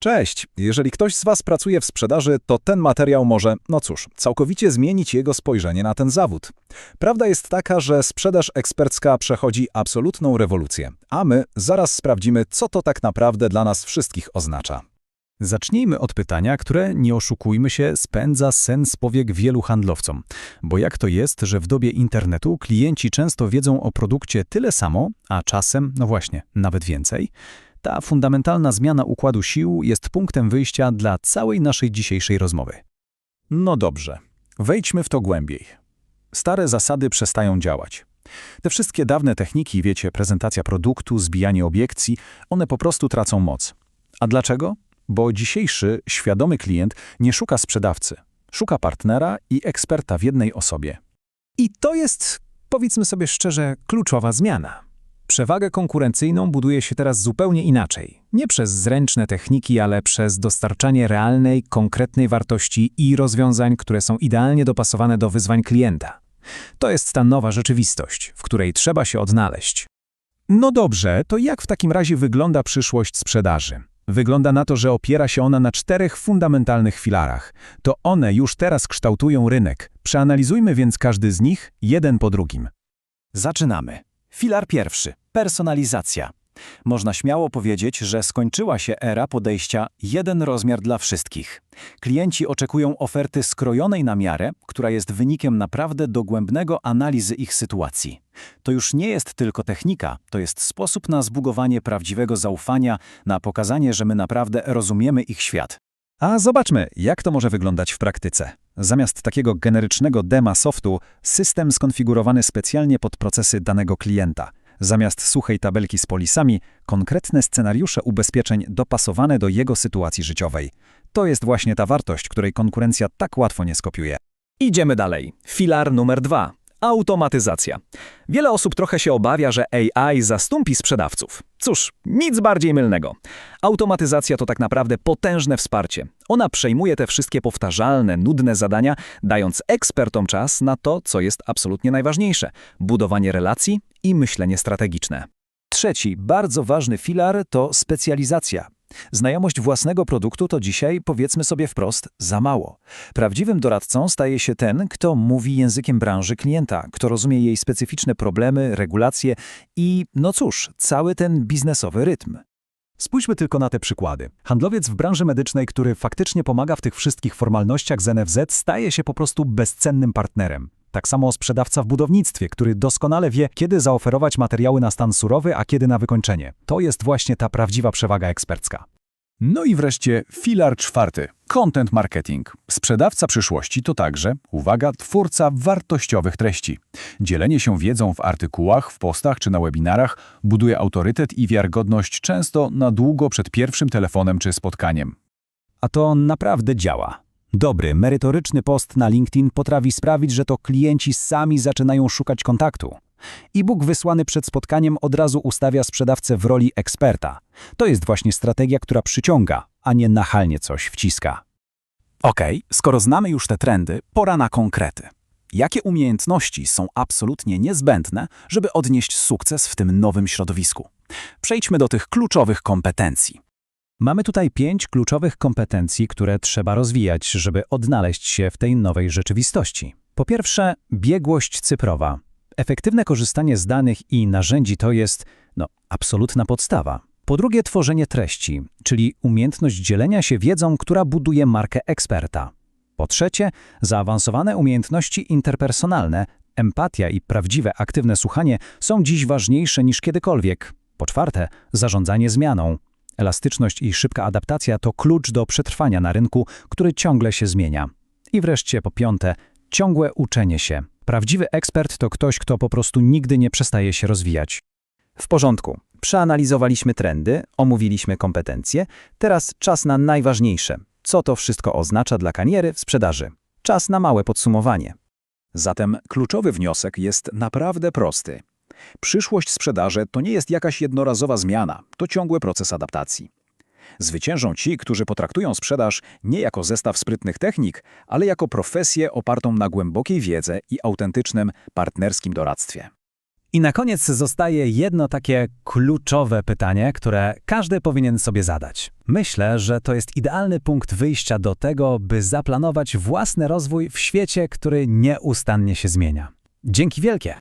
Cześć! Jeżeli ktoś z Was pracuje w sprzedaży, to ten materiał może, no cóż, całkowicie zmienić jego spojrzenie na ten zawód. Prawda jest taka, że sprzedaż ekspercka przechodzi absolutną rewolucję, a my zaraz sprawdzimy, co to tak naprawdę dla nas wszystkich oznacza. Zacznijmy od pytania, które, nie oszukujmy się, spędza sens powiek wielu handlowcom. Bo jak to jest, że w dobie internetu klienci często wiedzą o produkcie tyle samo, a czasem, no właśnie, nawet więcej? Ta fundamentalna zmiana układu sił jest punktem wyjścia dla całej naszej dzisiejszej rozmowy. No dobrze, wejdźmy w to głębiej. Stare zasady przestają działać. Te wszystkie dawne techniki, wiecie, prezentacja produktu, zbijanie obiekcji, one po prostu tracą moc. A dlaczego? Bo dzisiejszy, świadomy klient nie szuka sprzedawcy, szuka partnera i eksperta w jednej osobie. I to jest, powiedzmy sobie szczerze, kluczowa zmiana. Przewagę konkurencyjną buduje się teraz zupełnie inaczej. Nie przez zręczne techniki, ale przez dostarczanie realnej, konkretnej wartości i rozwiązań, które są idealnie dopasowane do wyzwań klienta. To jest ta nowa rzeczywistość, w której trzeba się odnaleźć. No dobrze, to jak w takim razie wygląda przyszłość sprzedaży? Wygląda na to, że opiera się ona na czterech fundamentalnych filarach. To one już teraz kształtują rynek. Przeanalizujmy więc każdy z nich, jeden po drugim. Zaczynamy. Filar pierwszy. Personalizacja. Można śmiało powiedzieć, że skończyła się era podejścia jeden rozmiar dla wszystkich. Klienci oczekują oferty skrojonej na miarę, która jest wynikiem naprawdę dogłębnego analizy ich sytuacji. To już nie jest tylko technika, to jest sposób na zbugowanie prawdziwego zaufania, na pokazanie, że my naprawdę rozumiemy ich świat. A zobaczmy, jak to może wyglądać w praktyce. Zamiast takiego generycznego dema softu, system skonfigurowany specjalnie pod procesy danego klienta. Zamiast suchej tabelki z polisami, konkretne scenariusze ubezpieczeń dopasowane do jego sytuacji życiowej. To jest właśnie ta wartość, której konkurencja tak łatwo nie skopiuje. Idziemy dalej. Filar numer dwa. Automatyzacja. Wiele osób trochę się obawia, że AI zastąpi sprzedawców. Cóż, nic bardziej mylnego. Automatyzacja to tak naprawdę potężne wsparcie. Ona przejmuje te wszystkie powtarzalne, nudne zadania, dając ekspertom czas na to, co jest absolutnie najważniejsze budowanie relacji i myślenie strategiczne. Trzeci, bardzo ważny filar to specjalizacja. Znajomość własnego produktu to dzisiaj, powiedzmy sobie wprost, za mało. Prawdziwym doradcą staje się ten, kto mówi językiem branży klienta, kto rozumie jej specyficzne problemy, regulacje i, no cóż, cały ten biznesowy rytm. Spójrzmy tylko na te przykłady. Handlowiec w branży medycznej, który faktycznie pomaga w tych wszystkich formalnościach z NFZ, staje się po prostu bezcennym partnerem. Tak samo sprzedawca w budownictwie, który doskonale wie, kiedy zaoferować materiały na stan surowy, a kiedy na wykończenie. To jest właśnie ta prawdziwa przewaga ekspercka. No i wreszcie filar czwarty. Content marketing. Sprzedawca przyszłości to także, uwaga, twórca wartościowych treści. Dzielenie się wiedzą w artykułach, w postach czy na webinarach buduje autorytet i wiarygodność często na długo przed pierwszym telefonem czy spotkaniem. A to naprawdę działa. Dobry, merytoryczny post na LinkedIn potrafi sprawić, że to klienci sami zaczynają szukać kontaktu. E-book wysłany przed spotkaniem od razu ustawia sprzedawcę w roli eksperta. To jest właśnie strategia, która przyciąga, a nie nachalnie coś wciska. Okay, skoro znamy już te trendy, pora na konkrety. Jakie umiejętności są absolutnie niezbędne, żeby odnieść sukces w tym nowym środowisku? Przejdźmy do tych kluczowych kompetencji. Mamy tutaj pięć kluczowych kompetencji, które trzeba rozwijać, żeby odnaleźć się w tej nowej rzeczywistości. Po pierwsze, biegłość cyfrowa. Efektywne korzystanie z danych i narzędzi to jest, no, absolutna podstawa. Po drugie, tworzenie treści, czyli umiejętność dzielenia się wiedzą, która buduje markę eksperta. Po trzecie, zaawansowane umiejętności interpersonalne, empatia i prawdziwe aktywne słuchanie są dziś ważniejsze niż kiedykolwiek. Po czwarte, zarządzanie zmianą. Elastyczność i szybka adaptacja to klucz do przetrwania na rynku, który ciągle się zmienia. I wreszcie po piąte, ciągłe uczenie się. Prawdziwy ekspert to ktoś, kto po prostu nigdy nie przestaje się rozwijać. W porządku. Przeanalizowaliśmy trendy, omówiliśmy kompetencje, teraz czas na najważniejsze. Co to wszystko oznacza dla kariery w sprzedaży? Czas na małe podsumowanie. Zatem kluczowy wniosek jest naprawdę prosty. Przyszłość sprzedaży to nie jest jakaś jednorazowa zmiana, to ciągły proces adaptacji. Zwyciężą ci, którzy potraktują sprzedaż nie jako zestaw sprytnych technik, ale jako profesję opartą na głębokiej wiedzy i autentycznym, partnerskim doradztwie. I na koniec zostaje jedno takie kluczowe pytanie, które każdy powinien sobie zadać. Myślę, że to jest idealny punkt wyjścia do tego, by zaplanować własny rozwój w świecie, który nieustannie się zmienia. Dzięki wielkie!